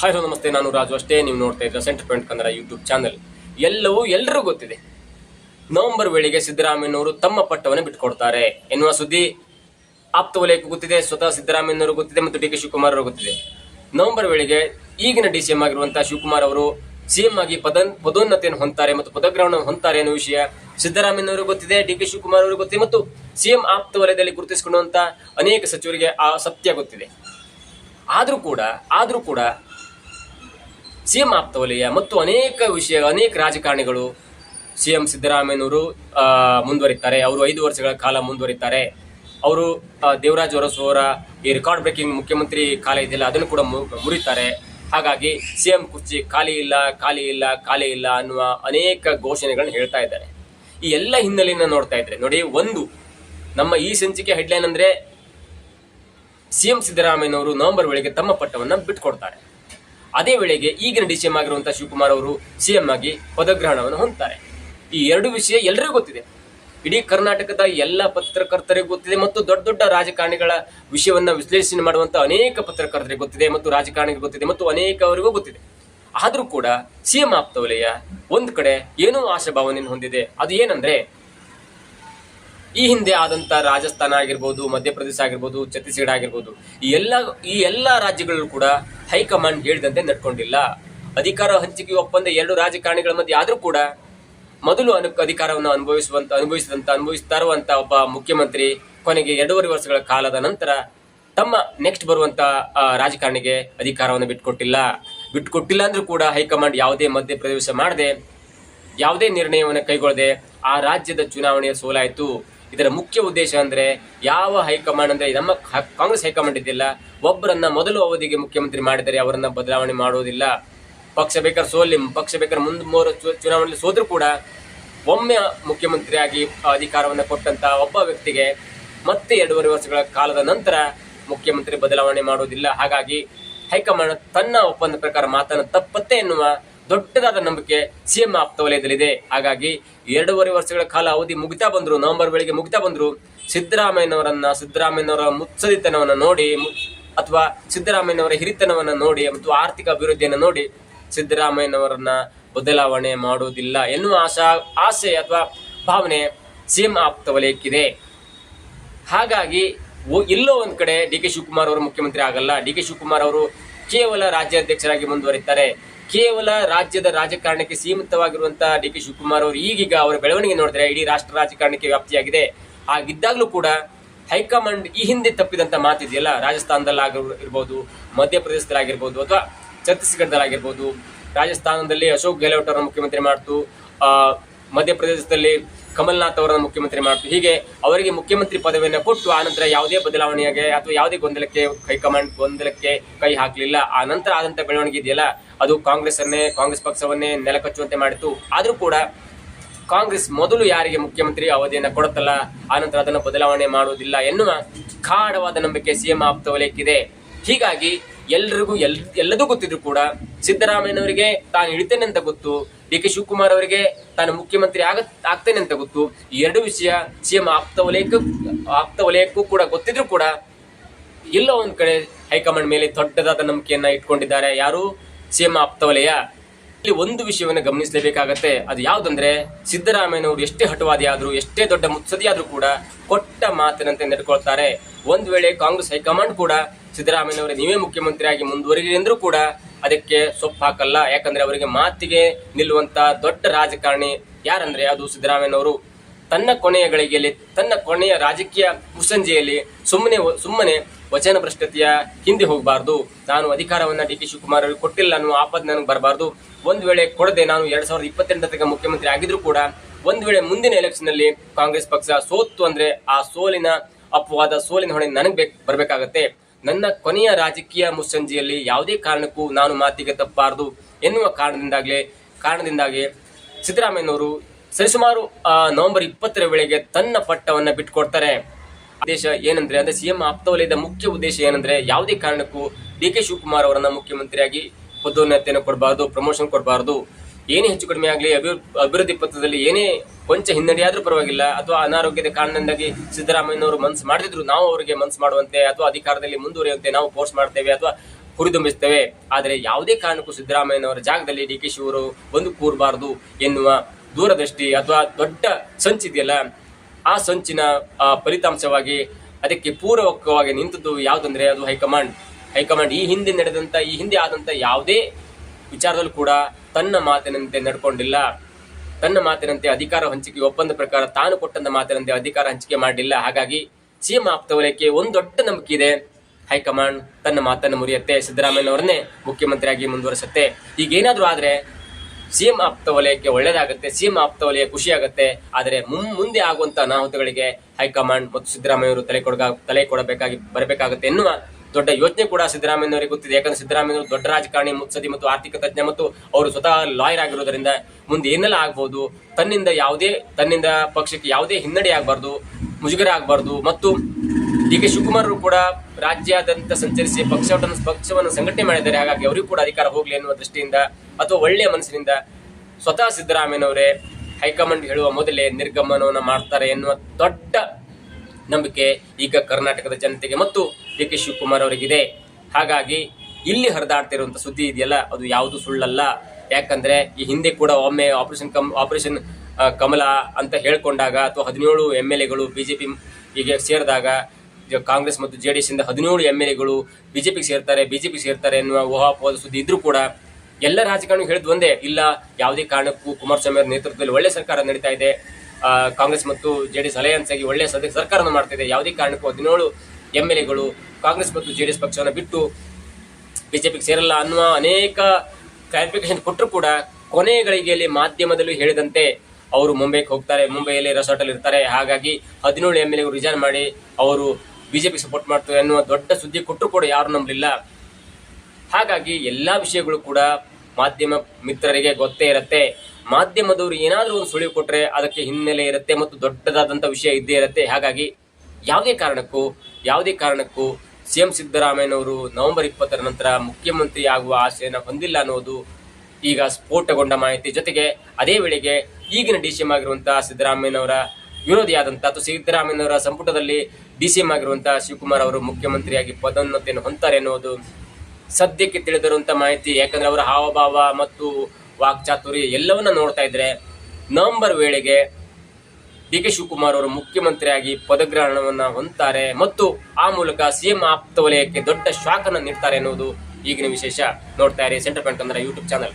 Hi hello ನಮಸ್ತೆ. ನಾನು ರಾಜು ಅಷ್ಟೇ. ನೀವು ನೋಡ್ತಾ ಇದ್ರೆ centre point Kannada YouTube channel ಎಲ್ಲವೂ ಎಲ್ಲರೂ ಗೊತ್ತಿದೆ. ನವೆಂಬರ್ ವೇಳೆಗೆ ಸಿದ್ದರಾಮಯ್ಯನವರು ತಮ್ಮ ಪಟ್ಟವನ್ನು ಬಿಟ್ಕೊಡ್ತಾರೆ ಎನ್ನುವ ಸುದ್ದಿ ಆಪ್ತ ವಲಯಕ್ಕೂ ಗೊತ್ತಿದೆ, ಸ್ವತಃ ಸಿದ್ದರಾಮಯ್ಯನವರು ಗೊತ್ತಿದೆ ಮತ್ತು ಡಿ ಕೆ ಶಿವಕುಮಾರ್ ಅವರು ಗೊತ್ತಿದೆ. ನವೆಂಬರ್ ವೇಳೆಗೆ ಈಗಿನ ಡಿ ಸಿ ಎಂ ಆಗಿರುವಂತಹ ಶಿವಕುಮಾರ್ ಅವರು ಸಿಎಂ ಆಗಿ ಪದ ಪದೋನ್ನತಿಯನ್ನು ಹೊಂತಾರೆ ಮತ್ತು ಪದಗ್ರಹಣವನ್ನು ಹೊಂತಾರೆ ಎನ್ನುವ ವಿಷಯ ಸಿದ್ದರಾಮಯ್ಯನವರು ಗೊತ್ತಿದೆ, ಡಿ ಕೆ ಶಿವಕುಮಾರ್ ಅವರು ಗೊತ್ತಿದೆ ಮತ್ತು ಸಿಎಂ ಆಪ್ತ ವಲಯದಲ್ಲಿ ಗುರುತಿಸಿಕೊಂಡಂತ ಅನೇಕ ಸಚಿವರಿಗೆ ಆ ಸತ್ಯ ಗೊತ್ತಿದೆ. ಆದರೂ ಕೂಡ ಆದರೂ ಕೂಡ ಸಿಎಂ ಎಂ ಆಪ್ತವಲಯ ಮತ್ತು ಅನೇಕ ವಿಷಯ, ಅನೇಕ ರಾಜಕಾರಣಿಗಳು ಸಿ ಎಂ ಸಿದ್ದರಾಮಯ್ಯನವರು ಮುಂದುವರಿತಾರೆ. ಅವರು ಐದು ವರ್ಷಗಳ ಕಾಲ ಮುಂದುವರಿತಾರೆ. ಅವರು ದೇವರಾಜ ಅವರ ಈ ರೆಕಾರ್ಡ್ ಬ್ರೇಕಿಂಗ್ ಮುಖ್ಯಮಂತ್ರಿ ಕಾಲ ಇದೆಯಲ್ಲ, ಅದನ್ನು ಕೂಡ ಮುರಿತಾರೆ. ಹಾಗಾಗಿ ಸಿ ಎಂ ಕುರ್ಚಿ ಖಾಲಿ ಇಲ್ಲ ಖಾಲಿ ಇಲ್ಲ ಖಾಲಿ ಇಲ್ಲ ಅನ್ನುವ ಅನೇಕ ಘೋಷಣೆಗಳನ್ನ ಹೇಳ್ತಾ ಇದ್ದಾರೆ. ಈ ಎಲ್ಲ ಹಿನ್ನೆಲೆಯನ್ನು ನೋಡ್ತಾ ಇದ್ರೆ, ನೋಡಿ, ಒಂದು, ನಮ್ಮ ಈ ಸಂಚಿಕೆ ಹೆಡ್ಲೈನ್ ಅಂದ್ರೆ ಸಿಎಂ ಸಿದ್ದರಾಮಯ್ಯನವರು ನವೆಂಬರ್ ವೇಳೆಗೆ ತಮ್ಮ ಪಟ್ಟವನ್ನು ಬಿಟ್ಟುಕೊಡ್ತಾರೆ ಅದೇ ವೇಳೆಗೆ ಈಗಿನ ಡಿ ಸಿ ಎಂ ಆಗಿರುವಂತಹ ಶಿವಕುಮಾರ್ ಅವರು ಸಿಎಂ ಆಗಿ ಪದಗ್ರಹಣವನ್ನು ಹೊಂದ್ತಾರೆ. ಈ ಎರಡು ವಿಷಯ ಎಲ್ಲರಿಗೂ ಗೊತ್ತಿದೆ. ಇಡೀ ಕರ್ನಾಟಕದ ಎಲ್ಲ ಪತ್ರಕರ್ತರಿಗೂ ಗೊತ್ತಿದೆ ಮತ್ತು ದೊಡ್ಡ ದೊಡ್ಡ ರಾಜಕಾರಣಿಗಳ ವಿಷಯವನ್ನ ವಿಶ್ಲೇಷಣೆ ಮಾಡುವಂತಹ ಅನೇಕ ಪತ್ರಕರ್ತರಿಗೆ ಗೊತ್ತಿದೆ ಮತ್ತು ರಾಜಕಾರಣಿಗೆ ಗೊತ್ತಿದೆ ಮತ್ತು ಅನೇಕವರಿಗೂ ಗೊತ್ತಿದೆ. ಆದರೂ ಕೂಡ ಸಿಎಂ ಆಪ್ತ ವಲಯ ಒಂದು ಕಡೆ ಏನೋ ಆಶಾಭಾವನೆಯನ್ನು ಹೊಂದಿದೆ. ಅದು ಏನಂದ್ರೆ ಈ ಹಿಂದೆ ಆದಂತ ರಾಜಸ್ಥಾನ ಆಗಿರ್ಬೋದು, ಮಧ್ಯಪ್ರದೇಶ ಆಗಿರ್ಬೋದು, ಛತ್ತೀಸ್ಗಢ ಆಗಿರ್ಬೋದು, ಈ ಎಲ್ಲ ಈ ಎಲ್ಲ ರಾಜ್ಯಗಳಲ್ಲೂ ಕೂಡ ಹೈಕಮಾಂಡ್ ಹೇಳಿದಂತೆ ನಡ್ಕೊಂಡಿಲ್ಲ. ಅಧಿಕಾರ ಹಂಚಿಕೆ ಒಪ್ಪಂದ ಎರಡು ರಾಜಕಾರಣಿಗಳ ಮಧ್ಯೆ ಆದರೂ ಕೂಡ ಮೊದಲು ಅನು, ಅಧಿಕಾರವನ್ನು ಅನುಭವಿಸುವಂತ, ಅನುಭವಿಸಿದಂತ ಅನುಭವಿಸ್ತಾ ಇರುವಂತ ಒಬ್ಬ ಮುಖ್ಯಮಂತ್ರಿ ಕೊನೆಗೆ ಎರಡೂವರೆ ವರ್ಷಗಳ ಕಾಲದ ನಂತರ ತಮ್ಮ ನೆಕ್ಸ್ಟ್ ಬರುವಂತ ರಾಜಕಾರಣಿಗೆ ಅಧಿಕಾರವನ್ನು ಬಿಟ್ಕೊಟ್ಟಿಲ್ಲ. ಬಿಟ್ಕೊಟ್ಟಿಲ್ಲ ಅಂದ್ರೂ ಕೂಡ ಹೈಕಮಾಂಡ್ ಯಾವುದೇ ಮಧ್ಯಪ್ರವೇಶ ಮಾಡದೆ, ಯಾವುದೇ ನಿರ್ಣಯವನ್ನು ಕೈಗೊಳ್ಳದೆ ಆ ರಾಜ್ಯದ ಚುನಾವಣೆಯ ಸೋಲಾಯಿತು. ಇದರ ಮುಖ್ಯ ಉದ್ದೇಶ ಅಂದ್ರೆ ಯಾವ ಹೈಕಮಾಂಡ್ ಅಂದ್ರೆ ನಮ್ಮ ಕಾಂಗ್ರೆಸ್ ಹೈಕಮಾಂಡ್ ಇದೆಯಲ್ಲ ಒಬ್ಬರನ್ನ ಮೊದಲು ಅವಧಿಗೆ ಮುಖ್ಯಮಂತ್ರಿ ಮಾಡಿದರೆ ಅವರನ್ನ ಬದಲಾವಣೆ ಮಾಡುವುದಿಲ್ಲ. ಪಕ್ಷ ಬೇಕಾದ್ರೆ ಸೋಲಿ, ಪಕ್ಷ ಬೇಕಾದ್ರೆ ಮುಂದೆ ಮೂರು ಚುನಾವಣೆಯಲ್ಲಿ ಸೋದ್ರೂ ಕೂಡ ಒಮ್ಮೆ ಮುಖ್ಯಮಂತ್ರಿಯಾಗಿ ಅಧಿಕಾರವನ್ನು ಕೊಟ್ಟಂತ ಒಬ್ಬ ವ್ಯಕ್ತಿಗೆ ಮತ್ತೆ ಎರಡೂವರೆ ವರ್ಷಗಳ ಕಾಲದ ನಂತರ ಮುಖ್ಯಮಂತ್ರಿ ಬದಲಾವಣೆ ಮಾಡುವುದಿಲ್ಲ. ಹಾಗಾಗಿ ಹೈಕಮಾಂಡ್ ತನ್ನ ಒಪ್ಪಂದ ಪ್ರಕಾರ ಮಾತನ್ನು ತಪ್ಪತ್ತೆ ಎನ್ನುವ ದೊಡ್ಡದಾದ ನಂಬಿಕೆ ಸಿಎಂ ಆಪ್ತ ವಲಯದಲ್ಲಿದೆ. ಹಾಗಾಗಿ ಎರಡೂವರೆ ವರ್ಷಗಳ ಕಾಲ ಅವಧಿ ಮುಗಿತಾ ಬಂದ್ರು, ನವೆಂಬರ್ ವೇಳೆಗೆ ಮುಗಿತಾ ಬಂದ್ರು, ಸಿದ್ದರಾಮಯ್ಯನವರನ್ನ, ಸಿದ್ದರಾಮಯ್ಯನವರ ಮುತ್ಸದಿತನವನ್ನ ನೋಡಿ ಅಥವಾ ಸಿದ್ದರಾಮಯ್ಯನವರ ಹಿರಿತನವನ್ನು ನೋಡಿ, ಮತ್ತು ಆರ್ಥಿಕ ಅಭಿವೃದ್ಧಿಯನ್ನು ನೋಡಿ ಸಿದ್ದರಾಮಯ್ಯನವರನ್ನ ಬದಲಾವಣೆ ಮಾಡುವುದಿಲ್ಲ ಎನ್ನುವ ಆಶಾ, ಆಸೆ ಅಥವಾ ಭಾವನೆ ಸಿಎಂ ಆಪ್ತ ವಲಯಕ್ಕಿದೆ. ಹಾಗಾಗಿ ಎಲ್ಲೋ ಒಂದ್ ಕಡೆ ಡಿ ಕೆ ಶಿವಕುಮಾರ್ ಅವರು ಮುಖ್ಯಮಂತ್ರಿ ಆಗಲ್ಲ. ಡಿ ಕೆ ಶಿವಕುಮಾರ್ ಅವರು ಕೇವಲ ರಾಜ್ಯಾಧ್ಯಕ್ಷರಾಗಿ ಮುಂದುವರಿತಾರೆ. ಕೇವಲ ರಾಜ್ಯದ ರಾಜಕಾರಣಕ್ಕೆ ಸೀಮಿತವಾಗಿರುವಂತಹ ಡಿ ಕೆ ಶಿವಕುಮಾರ್ ಅವರು ಈಗೀಗ ಅವರ ಬೆಳವಣಿಗೆ ನೋಡಿದ್ರೆ ಇಡೀ ರಾಷ್ಟ್ರ ರಾಜಕಾರಣಕ್ಕೆ ವ್ಯಾಪ್ತಿಯಾಗಿದೆ. ಹಾಗಿದ್ದಾಗಲೂ ಕೂಡ ಹೈಕಮಾಂಡ್ ಈ ಹಿಂದೆ ತಪ್ಪಿದಂತ ಮಾತಿದೆಯಲ್ಲ ರಾಜಸ್ಥಾನದಲ್ಲಿ ಆಗಿರ್- ಇರ್ಬೋದು ಮಧ್ಯಪ್ರದೇಶದಲ್ಲಾಗಿರ್ಬೋದು ಅಥವಾ ಛತ್ತೀಸ್ಗಢದಲ್ಲಾಗಿರ್ಬೋದು. ರಾಜಸ್ಥಾನದಲ್ಲಿ ಅಶೋಕ್ ಗೆಹ್ಲೋಟ್ ಅವರನ್ನು ಮುಖ್ಯಮಂತ್ರಿ ಮಾಡ್ತು. ಆ, ಮಧ್ಯಪ್ರದೇಶದಲ್ಲಿ ಕಮಲ್ನಾಥ್ ಅವರನ್ನು ಮುಖ್ಯಮಂತ್ರಿ ಮಾಡ್ತು. ಹೀಗೆ ಅವರಿಗೆ ಮುಖ್ಯಮಂತ್ರಿ ಪದವಿಯನ್ನು ಕೊಟ್ಟು ಆನಂತರ ನಂತರ ಯಾವುದೇ ಬದಲಾವಣೆಗೆ ಅಥವಾ ಯಾವುದೇ ಗೊಂದಲಕ್ಕೆ ಹೈಕಮಾಂಡ್ ಗೊಂದಲಕ್ಕೆ ಕೈ ಹಾಕಲಿಲ್ಲ. ಆ ನಂತರ ಆದಂಥ ಬೆಳವಣಿಗೆ ಇದೆಯಲ್ಲ, ಅದು ಕಾಂಗ್ರೆಸ್ ಅನ್ನೇ ಕಾಂಗ್ರೆಸ್ ಪಕ್ಷವನ್ನೇ ನೆಲಕಚ್ಚುವಂತೆ ಮಾಡಿತು. ಆದರೂ ಕೂಡ ಕಾಂಗ್ರೆಸ್ ಮೊದಲು ಯಾರಿಗೆ ಮುಖ್ಯಮಂತ್ರಿ ಅವಧಿಯನ್ನು ಕೊಡುತ್ತಲ್ಲ ಆನಂತರ ಅದನ್ನು ಬದಲಾವಣೆ ಮಾಡುವುದಿಲ್ಲ ಎನ್ನುವ ಗಾಢವಾದ ನಂಬಿಕೆ ಸಿಎಂ ಆಪ್ತ ವಲಯಕ್ಕಿದೆ. ಹೀಗಾಗಿ ಎಲ್ರಿಗೂ ಎಲ್, ಎಲ್ಲದೂ ಗೊತ್ತಿದ್ರು ಕೂಡ ಸಿದ್ದರಾಮಯ್ಯನವರಿಗೆ ತಾನು ಇಳಿತೇನೆ ಅಂತ ಗೊತ್ತು ಡಿ ಕೆ ಶಿವಕುಮಾರ್ ಅವರಿಗೆ ತಾನು ಮುಖ್ಯಮಂತ್ರಿ ಆಗ ಆಗ್ತೇನೆ ಅಂತ ಗೊತ್ತು. ಎರಡು ವಿಷಯ ಸಿಎಂ ಆಪ್ತ ವಲಯಕ್ಕೂ ಆಪ್ತ ವಲಯಕ್ಕೂ ಕೂಡ ಗೊತ್ತಿದ್ರು ಕೂಡ ಎಲ್ಲೋ ಒಂದ್ ಕಡೆ ಹೈಕಮಾಂಡ್ ಮೇಲೆ ದೊಡ್ಡದಾದ ನಂಬಿಕೆಯನ್ನ ಇಟ್ಕೊಂಡಿದ್ದಾರೆ. ಯಾರು? ಸಿಎಂ ಆಪ್ತ ವಲಯ. ಇಲ್ಲಿ ಒಂದು ವಿಷಯವನ್ನು ಗಮನಿಸಲೇಬೇಕಾಗತ್ತೆ. ಅದು ಯಾವ್ದಂದ್ರೆ ಸಿದ್ದರಾಮಯ್ಯನವರು ಎಷ್ಟೇ ಹಠವಾದಿ ಆದ್ರೂ ಎಷ್ಟೇ ದೊಡ್ಡ ಮುತ್ಸದಿ ಆದ್ರೂ ಕೂಡ ಕೊಟ್ಟ ಮಾತಿನಂತೆ ನಡ್ಕೊಳ್ತಾರೆ. ಒಂದು ವೇಳೆ ಕಾಂಗ್ರೆಸ್ ಹೈಕಮಾಂಡ್ ಕೂಡ ಸಿದ್ದರಾಮಯ್ಯನವರೇ ನೀವೇ ಮುಖ್ಯಮಂತ್ರಿಯಾಗಿ ಮುಂದುವರಿರಿ ಎಂದ್ರೂ ಕೂಡ ಅದಕ್ಕೆ ಸೊಪ್ಪು ಹಾಕಲ್ಲ. ಯಾಕಂದ್ರೆ ಅವರಿಗೆ ಮಾತಿಗೆ ನಿಲ್ಲುವಂತ ದೊಡ್ಡ ರಾಜಕಾರಣಿ ಯಾರಂದ್ರೆ ಅದು ಸಿದ್ದರಾಮಯ್ಯನವರು. ತನ್ನ ಕೊನೆಯ ಗಳಿಗೆಯಲ್ಲಿ, ತನ್ನ ಕೊನೆಯ ರಾಜಕೀಯ ಮುಸ್ಸಂಜೆಯಲ್ಲಿ ಸುಮ್ಮನೆ ಸುಮ್ಮನೆ ವಚನ ಭ್ರಷ್ಟತೆಯ ಹಿಂದೆ ಹೋಗಬಾರ್ದು. ನಾನು ಅಧಿಕಾರವನ್ನ ಡಿ ಕೆ ಶಿವಕುಮಾರ್ ಅವರಿಗೆ ಕೊಟ್ಟಿಲ್ಲ, ಅನ್ನುವ ಆಪದ ನನಗೆ ಬರಬಾರ್ದು. ಒಂದು ವೇಳೆ ಕೊಡದೆ ನಾನು ಎರಡ್ ಸಾವಿರದ ಇಪ್ಪತ್ತೆಂಟಕ್ಕೆ ಮುಖ್ಯಮಂತ್ರಿ ಆಗಿದ್ರು ಕೂಡ, ಒಂದು ವೇಳೆ ಮುಂದಿನ ಎಲೆಕ್ಷನ್ನಲ್ಲಿ ಕಾಂಗ್ರೆಸ್ ಪಕ್ಷ ಸೋತು ಅಂದ್ರೆ ಆ ಸೋಲಿನ ಅಪವಾದ, ಸೋಲಿನ ಹೊಣೆ ನನಗೆ ಬೇಕು, ಬರಬೇಕಾಗತ್ತೆ. ನನ್ನ ಕೊನೆಯ ರಾಜಕೀಯ ಮುಸ್ಸಂಜೆಯಲ್ಲಿ ಯಾವುದೇ ಕಾರಣಕ್ಕೂ ನಾನು ಮಾತಿಗೆ ತಪ್ಪಬಾರದು ಎನ್ನುವ ಕಾರಣದಿಂದಾಗಲೇ, ಕಾರಣದಿಂದಾಗಿ ಸಿದ್ದರಾಮಯ್ಯನವರು ಸರಿಸುಮಾರು ನವೆಂಬರ್ ಇಪ್ಪತ್ತರ ವೇಳೆಗೆ ತನ್ನ ಪಟ್ಟವನ್ನು ಬಿಟ್ಕೊಡ್ತಾರೆ ಉದ್ದೇಶ ಏನಂದ್ರೆ, ಅಂದ್ರೆ ಸಿಎಂ ಆಪ್ತ ವಲಯದ ಮುಖ್ಯ ಉದ್ದೇಶ ಏನಂದ್ರೆ ಯಾವುದೇ ಕಾರಣಕ್ಕೂ ಡಿ ಕೆ ಶಿವಕುಮಾರ್ ಅವರನ್ನ ಮುಖ್ಯಮಂತ್ರಿಯಾಗಿ ಪದೋನ್ನತಿಯನ್ನು ಕೊಡಬಾರದು, ಪ್ರಮೋಷನ್ ಕೊಡಬಾರದು. ಏನೇ ಹೆಚ್ಚು ಕಡಿಮೆ ಆಗಲಿ ಅಭಿವೃದ್ಧಿ ಪಥದಲ್ಲಿ ಏನೇ ಕೊಂಚ ಹಿನ್ನಡೆಯಾದರೂ ಪರವಾಗಿಲ್ಲ, ಅಥವಾ ಅನಾರೋಗ್ಯದ ಕಾರಣದಿಂದಾಗಿ ಸಿದ್ದರಾಮಯ್ಯನವರು ಮನಸ್ಸು ಮಾಡಿದ್ರು ನಾವು ಅವರಿಗೆ ಮನಸ್ಸು ಮಾಡುವಂತೆ, ಅಥವಾ ಅಧಿಕಾರದಲ್ಲಿ ಮುಂದುವರಿಯುವಂತೆ ನಾವು ಪೋಸ್ಟ್ ಮಾಡ್ತೇವೆ, ಅಥವಾ ಹುರಿದುಂಬಿಸ್ತೇವೆ. ಆದರೆ ಯಾವುದೇ ಕಾರಣಕ್ಕೂ ಸಿದ್ದರಾಮಯ್ಯನವರ ಜಾಗದಲ್ಲಿ ಡಿ ಕೆ ಶಿವರು ಬಂದು ಕೂರಬಾರದು ಎನ್ನುವ ದೂರದೃಷ್ಟಿ ಅಥವಾ ದೊಡ್ಡ ಸಂಚಿದೆಯಲ್ಲ ಆ ಸಂಚಿನ ಫಲಿತಾಂಶವಾಗಿ ಅದಕ್ಕೆ ಪೂರ್ವಕವಾಗಿ ನಿಂತದ್ದು ಯಾವುದಂದ್ರೆ ಅದು ಹೈಕಮಾಂಡ್. ಹೈಕಮಾಂಡ್ ಈ ಹಿಂದೆ ನಡೆದಂತ, ಈ ಹಿಂದೆ ಆದಂತ ಯಾವುದೇ ವಿಚಾರದಲ್ಲೂ ಕೂಡ ತನ್ನ ಮಾತಿನಂತೆ ನಡ್ಕೊಂಡಿಲ್ಲ. ತನ್ನ ಮಾತಿನಂತೆ ಅಧಿಕಾರ ಹಂಚಿಕೆ, ಒಪ್ಪಂದ ಪ್ರಕಾರ ತಾನು ಕೊಟ್ಟಂತ ಮಾತಿನಂತೆ ಅಧಿಕಾರ ಹಂಚಿಕೆ ಮಾಡಿಲ್ಲ. ಹಾಗಾಗಿ ಸಿಎಂ ಆಪ್ತ ವಲಯಕ್ಕೆ ಒಂದು ನಂಬಿಕೆ ಇದೆ. ಹೈಕಮಾಂಡ್ ತನ್ನ ಮಾತನ್ನು ಮುರಿಯುತ್ತೆ. ಸಿದ್ದರಾಮಯ್ಯನವರನ್ನೇ ಮುಖ್ಯಮಂತ್ರಿಯಾಗಿ ಮುಂದುವರಿಸುತ್ತೆ. ಈಗೇನಾದ್ರೂ ಆದ್ರೆ ಸಿಎಂ ಆಪ್ತ ವಲಯಕ್ಕೆ ಒಳ್ಳೇದಾಗುತ್ತೆ, ಸಿಎಂ ಆಪ್ತ ವಲಯ ಖುಷಿಯಾಗುತ್ತೆ. ಆದರೆ ಮುಂ- ಮುಂದೆ ಆಗುವಂಥ ಅನಾಹುತಗಳಿಗೆ ಹೈಕಮಾಂಡ್ ಮತ್ತು ಸಿದ್ದರಾಮಯ್ಯವರು ತಲೆ ಕೊಡಗ, ತಲೆ ಕೊಡಬೇಕಾಗಿ, ಬರಬೇಕಾಗುತ್ತೆ ಎನ್ನುವ ದೊಡ್ಡ ಯೋಜನೆ ಕೂಡ ಸಿದ್ದರಾಮಯ್ಯವರಿಗೆ ಗೊತ್ತಿದೆ. ಯಾಕಂದ್ರೆ ಸಿದ್ದರಾಮಯ್ಯವರು ದೊಡ್ಡ ರಾಜಕಾರಣಿ ಮುತ್ಸದಿ ಮತ್ತು ಆರ್ಥಿಕ ತಜ್ಞ ಮತ್ತು ಅವರು ಸ್ವತಃ ಲಾಯರ್ ಆಗಿರೋದ್ರಿಂದ ಮುಂದೆ ಏನೆಲ್ಲ ಆಗ್ಬಹುದು ತನ್ನಿಂದ ಯಾವುದೇ, ತನ್ನಿಂದ ಪಕ್ಷಕ್ಕೆ ಯಾವುದೇ ಹಿನ್ನಡೆ ಆಗಬಾರ್ದು ಮುಜುಗರ ಆಗಬಾರ್ದು ಮತ್ತು ಡಿ ಕೆ ಶಿವಕುಮಾರ್ ಕೂಡ ರಾಜ್ಯಾದ್ಯಂತ ಸಂಚರಿಸಿ ಪಕ್ಷವನ್ನು ಪಕ್ಷವನ್ನು ಸಂಘಟನೆ ಮಾಡಿದ್ದಾರೆ. ಹಾಗಾಗಿ ಅವರಿಗೂ ಕೂಡ ಅಧಿಕಾರ ಹೋಗಲಿ ಎನ್ನುವ ದೃಷ್ಟಿಯಿಂದ ಅಥವಾ ಒಳ್ಳೆಯ ಮನಸ್ಸಿನಿಂದ ಸ್ವತಃ ಸಿದ್ದರಾಮಯ್ಯನವರೇ ಹೈಕಮಾಂಡ್ ಹೇಳುವ ಮೊದಲೇ ನಿರ್ಗಮನವನ್ನು ಮಾಡ್ತಾರೆ ಎನ್ನುವ ದೊಡ್ಡ ನಂಬಿಕೆ ಈಗ ಕರ್ನಾಟಕದ ಜನತೆಗೆ. ಮತ್ತು ಡಿ ಕೆ ಶಿವಕುಮಾರ್ ಅವರಿಗಿದೆ. ಹಾಗಾಗಿ ಇಲ್ಲಿ ಹರಿದಾಡ್ತಿರುವಂತ ಸುದ್ದಿ ಇದೆಯಲ್ಲ, ಅದು ಯಾವುದು ಸುಳ್ಳಲ್ಲ. ಯಾಕಂದ್ರೆ ಈ ಹಿಂದೆ ಕೂಡ ಒಮ್ಮೆ ಆಪರೇಷನ್ ಕಮ್, ಆಪರೇಷನ್ ಕಮಲ ಅಂತ ಹೇಳ್ಕೊಂಡಾಗ ಅಥವಾ ಹದಿನೇಳು ಎಂ ಎಲ್ ಎಗಳು ಬಿಜೆಪಿ ಈಗ ಸೇರಿದಾಗ ಕಾಂಗ್ರೆಸ್ ಮತ್ತು ಜೆ ಡಿ ಎಸ್ ಇಂದ ಹದಿನೇಳು ಎಂ ಎಲ್ ಎಗಳು ಬಿಜೆಪಿಗೆ ಸೇರ್ತಾರೆ, ಬಿಜೆಪಿ ಸೇರ್ತಾರೆ ಎನ್ನುವ ಊಹಾಪೋಹದ ಸುದ್ದಿ ಇದ್ರೂ ಕೂಡ ಎಲ್ಲ ರಾಜಕಾರಣ ಹೇಳಿದ್ ಒಂದೇ, ಇಲ್ಲ ಯಾವುದೇ ಕಾರಣಕ್ಕೂ ಕುಮಾರಸ್ವಾಮಿ ಅವರ ನೇತೃತ್ವದಲ್ಲಿ ಒಳ್ಳೆ ಸರ್ಕಾರ ನಡೀತಾ ಇದೆ. ಕಾಂಗ್ರೆಸ್ ಮತ್ತು ಜೆಡಿಎಸ್ ಅಲಯನ್ಸ್ ಆಗಿ ಒಳ್ಳೆಯ ಸರ್ಕಾರನ ಸರ್ಕಾರವನ್ನು ಮಾಡ್ತಾ ಇದೆ ಯಾವುದೇ ಕಾರಣಕ್ಕೂ ಹದಿನೇಳು ಎಂ ಎಲ್ ಎಗಳು ಕಾಂಗ್ರೆಸ್ ಮತ್ತು ಜೆಡಿಎಸ್ ಪಕ್ಷವನ್ನು ಬಿಟ್ಟು ಬಿಜೆಪಿಗೆ ಸೇರಲ್ಲ ಅನ್ನುವ ಅನೇಕ ಕ್ಲಾರಿಫಿಕೇಶನ್ ಕೊಟ್ಟರು ಕೂಡ ಕೊನೆ ಗಳಿಗೆಯಲ್ಲಿ ಮಾಧ್ಯಮದಲ್ಲೂ ಹೇಳಿದಂತೆ ಅವರು ಮುಂಬೈಗೆ ಹೋಗ್ತಾರೆ, ಮುಂಬೈಯಲ್ಲಿ ರೆಸಾರ್ಟ್ ಅಲ್ಲಿ ಇರ್ತಾರೆ. ಹಾಗಾಗಿ ಹದಿನೇಳು ಎಂ ಎಲ್ ರಿಸೈನ್ ಮಾಡಿ ಅವರು ಬಿಜೆಪಿ ಸಪೋರ್ಟ್ ಮಾಡ್ತಾರೆ ಅನ್ನುವ ದೊಡ್ಡ ಸುದ್ದಿ ಕೊಟ್ಟರು ಕೂಡ ಯಾರು ನಂಬಲಿಲ್ಲ. ಹಾಗಾಗಿ ಎಲ್ಲಾ ವಿಷಯಗಳು ಕೂಡ ಮಾಧ್ಯಮ ಮಿತ್ರರಿಗೆ ಗೊತ್ತೇ ಇರುತ್ತೆ. ಮಾಧ್ಯಮದವರು ಏನಾದರೂ ಒಂದು ಸುಳಿವು ಕೊಟ್ಟರೆ ಅದಕ್ಕೆ ಹಿನ್ನೆಲೆ ಇರುತ್ತೆ ಮತ್ತು ದೊಡ್ಡದಾದಂಥ ವಿಷಯ ಇದ್ದೇ ಇರುತ್ತೆ. ಹಾಗಾಗಿ ಯಾವುದೇ ಕಾರಣಕ್ಕೂ ಯಾವುದೇ ಕಾರಣಕ್ಕೂ ಸಿಎಂ ಸಿದ್ದರಾಮಯ್ಯನವರು ನವೆಂಬರ್ ಇಪ್ಪತ್ತರ ನಂತರ ಮುಖ್ಯಮಂತ್ರಿ ಆಗುವ ಆಸೆಯನ್ನು ಹೊಂದಿಲ್ಲ ಅನ್ನೋದು ಈಗ ಸ್ಫೋಟಗೊಂಡ ಮಾಹಿತಿ. ಜೊತೆಗೆ ಅದೇ ವೇಳೆಗೆ ಈಗಿನ ಡಿ ಸಿ ಎಂ ಆಗಿರುವಂತಹ ಸಿದ್ದರಾಮಯ್ಯನವರ ವಿರೋಧಿಯಾದಂತಹ ಅಥವಾ ಸಿದ್ದರಾಮಯ್ಯನವರ ಸಂಪುಟದಲ್ಲಿ ಡಿ ಸಿ ಎಂ ಆಗಿರುವಂತಹ ಶಿವಕುಮಾರ್ ಅವರು ಮುಖ್ಯಮಂತ್ರಿಯಾಗಿ ಪದೋನ್ನತಿಯನ್ನು ಹೊಂತಾರೆ ಅನ್ನೋದು ಸದ್ಯಕ್ಕೆ ತಿಳಿದಿರುವಂತ ಮಾಹಿತಿ. ಯಾಕಂದ್ರೆ ಅವರ ಹಾವಭಾವ ಮತ್ತು ವಾಕ್ಚಾತುರಿ ಎಲ್ಲವನ್ನ ನೋಡ್ತಾ ಇದ್ರೆ ನವೆಂಬರ್ ವೇಳೆಗೆ ಡಿ ಕೆ ಶಿವಕುಮಾರ್ ಅವರು ಮುಖ್ಯಮಂತ್ರಿಯಾಗಿ ಪದಗ್ರಹಣವನ್ನ ಹೊಂದ್ತಾರೆ ಮತ್ತು ಆ ಮೂಲಕ ಸಿಎಂ ಆಪ್ತ ವಲಯಕ್ಕೆ ದೊಡ್ಡ ಶಾಕ್ ಅನ್ನು ನೀಡ್ತಾರೆ ಎನ್ನುವುದು ಈಗಿನ ವಿಶೇಷ. ನೋಡ್ತಾ ಇರಿ ಸೆಂಟರ್ ಪಾಯಿಂಟ್ ಅಂದ್ರೆ ಯೂಟ್ಯೂಬ್ ಚಾನಲ್.